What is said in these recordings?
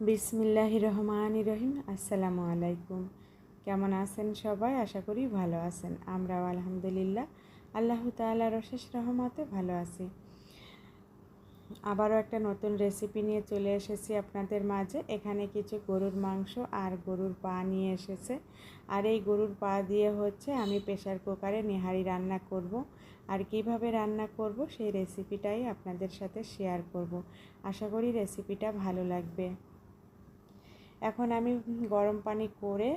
বিসমিল্লাহ রহমান রহিম। আসসালামু আলাইকুম। কেমন আছেন সবাই? আশা করি ভালো আছেন। আমরাও আলহামদুলিল্লাহ। আল্লাহ তাআলার অশেষ রহমতে ভালো আছি। আবারও একটা নতুন রেসিপি নিয়ে চলে এসেছি আপনাদের মাঝে। এখানে কিছু গরুর মাংস আর গরুর পা নিয়ে এসেছে। আর এই গরুর পা দিয়ে হচ্ছে আমি প্রেশার কুকারে নেহারি রান্না করব। আর কীভাবে রান্না করব সেই রেসিপিটাই আপনাদের সাথে শেয়ার করব। আশা করি রেসিপিটা ভালো লাগবে। এখন আমি গরম পানি করে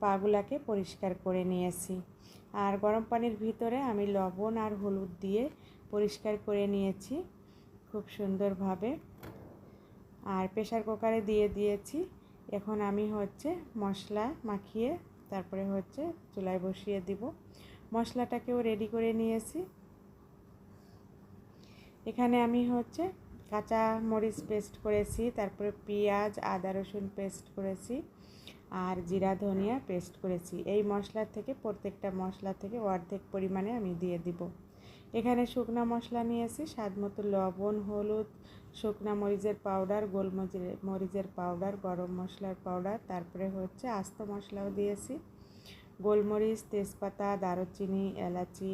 পাগুলাকে পরিষ্কার করে নিয়েছি। আর গরম পানির ভিতরে আমি লবণ আর হলুদ দিয়ে পরিষ্কার করে নিয়েছি খুব সুন্দরভাবে। আর প্রেশার কুকারে দিয়ে দিয়েছি। এখন আমি হচ্ছে মশলা মাখিয়ে তারপরে হচ্ছে চুলায় বসিয়ে দিব। মশলাটাকেও রেডি করে নিয়েছি। এখানে আমি হচ্ছে কাঁচা মরিচ পেস্ট করেছি, তারপরে পেঁয়াজ, আদা রসুন পেস্ট করেছি আর জিরা, ধনিয়া পেস্ট করেছি। এই মশলা থেকে, প্রত্যেকটা মশলা থেকে অর্ধেক পরিমাণে আমি দিয়ে দিব। এখানে শুকনা মশলা নিয়েছি, স্বাদ মতো লবণ, হলুদ, শুকনা মরিচের পাউডার, গোলমরিচের, মরিচের পাউডার, গরম মশলার পাউডার, তারপরে হচ্ছে আস্ত মশলাও দিয়েছি। গোলমরিচ, তেজপাতা, দারুচিনি, এলাচি।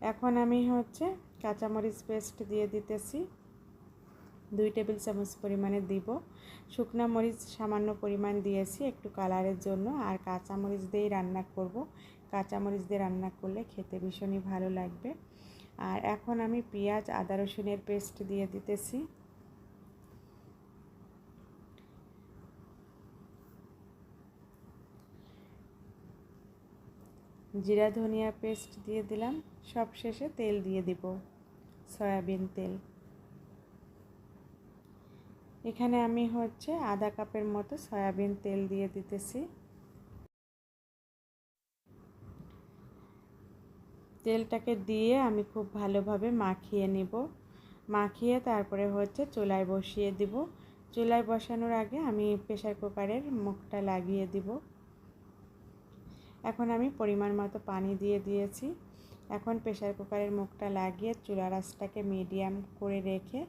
এখন আমি হচ্ছে কাঁচামরিচ পেস্ট দিয়ে দিতেছি। দুই টেবিল চামচ পরিমাণে দিব। শুকনা মরিচ সামান্য পরিমাণ দিয়েছি একটু কালারের জন্য, আর কাঁচা মরিচ দিয়েই রান্না করব। কাঁচা মরিচ দিয়ে রান্না করলে খেতে ভীষণই ভালো লাগবে। আর এখন আমি পেঁয়াজ, আদা রসুনের পেস্ট দিয়ে দিতেছি। জিরা, ধনিয়া পেস্ট দিয়ে দিলাম। সব শেষে তেল দিয়ে দিব। সয়াবিন তেল। এখানে আমি হচ্ছে আধা কাপের মতো সয়াবিন তেল দিয়ে দিতেছি। তেলটাকে দিয়ে আমি খুব ভালোভাবে মাখিয়ে নিব। মাখিয়ে তারপরে হচ্ছে চুলায় বসিয়ে দিব। চুলায় বসানোর আগে আমি প্রেশার কুকারের মুখটা লাগিয়ে দিব। এখন আমি পরিমাণ মতো পানি দিয়ে দিয়েছি। এখন প্রেশার কুকারের মুখটা লাগিয়ে চুলা রাসটাকে মিডিয়াম করে রেখে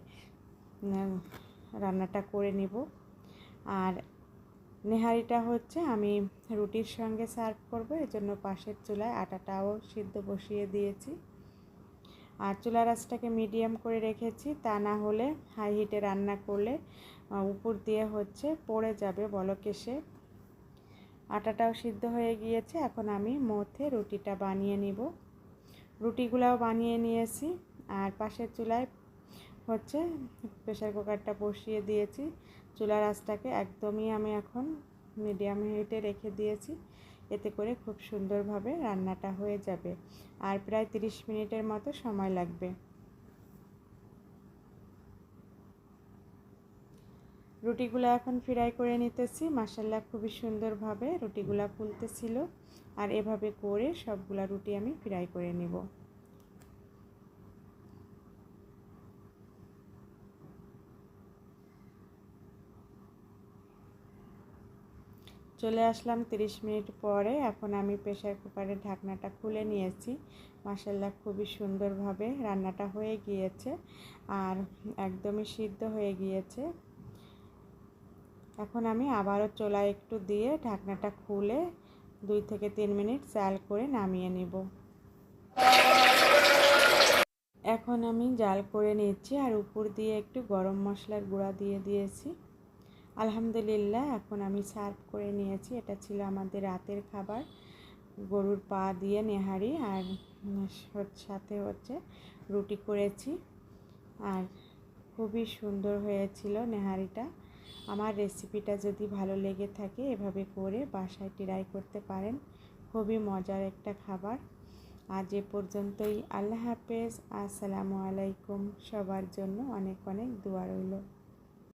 রান্নাটা করে নিব। আর নেহারিটা হচ্ছে আমি রুটির সঙ্গে সার্ভ করব এজন্য পাশের চুলায় আটাটাও সিদ্ধ বসিয়ে দিয়েছি। আর চুলা রাসটাকে মিডিয়াম করে রেখেছি, তা না হলে হাই হিটে রান্না করলে উপর দিয়ে হচ্ছে পড়ে যাবে বলকেসে আটাটাও সিদ্ধ হয়ে গিয়েছে, এখন আমি মধ্যে রুটিটা বানিয়ে নিব। রুটিগুলাও বানিয়ে নিয়েছি, আর পাশের চুলায় হচ্ছে প্রেশার কুকারটা বসিয়ে দিয়েছি। চুলার আঁচটাকে একদমই আমি এখন মিডিয়াম হিটে রেখে দিয়েছি। এতে করে খুব সুন্দরভাবে রান্নাটা হয়ে যাবে। আর প্রায় 30 মিনিটের মতো সময় লাগবে। রুটিগুলো এখন ফ্রাই করে নিতেছি। মাসাল্লা খুবই সুন্দরভাবে রুটিগুলা ফুলতেছিল। আর এভাবে করে সবগুলা রুটি আমি ফ্রাই করে নেব। চলে আসলাম 30 মিনিট পরে। এখন আমি প্রেশার কুকারের ঢাকনাটা খুলে নিয়েছি। মাসাল্লাহ খুবই সুন্দরভাবে রান্নাটা হয়ে গিয়েছে আর একদমই সিদ্ধ হয়ে গিয়েছে। এখন আমি আবারও চোলা একটু দিয়ে ঢাকনাটা খুলে দুই থেকে তিন মিনিট জাল করে নামিয়ে নিব। এখন আমি জাল করে নিচ্ছি আর উপর দিয়ে একটু গরম মশলার গুঁড়া দিয়ে দিয়েছি। আলহামদুলিল্লাহ, এখন আমি সার্ভ করে নিয়েছি। এটা ছিল আমাদের রাতের খাবার। গরুর পা দিয়ে নেহারি আর সাথে হচ্ছে রুটি করেছি। আর খুবই সুন্দর হয়েছিল নেহারিটা। আমার রেসিপিটা যদি ভালো লেগে থাকে এভাবে করে বাসায় ট্রাই করতে পারেন। খুবই মজার একটা খাবার। আজ এ পর্যন্তই। আল্লাহ হাফেজ। আসসালামু আলাইকুম। সবার জন্য অনেক অনেক দোয়া রইল।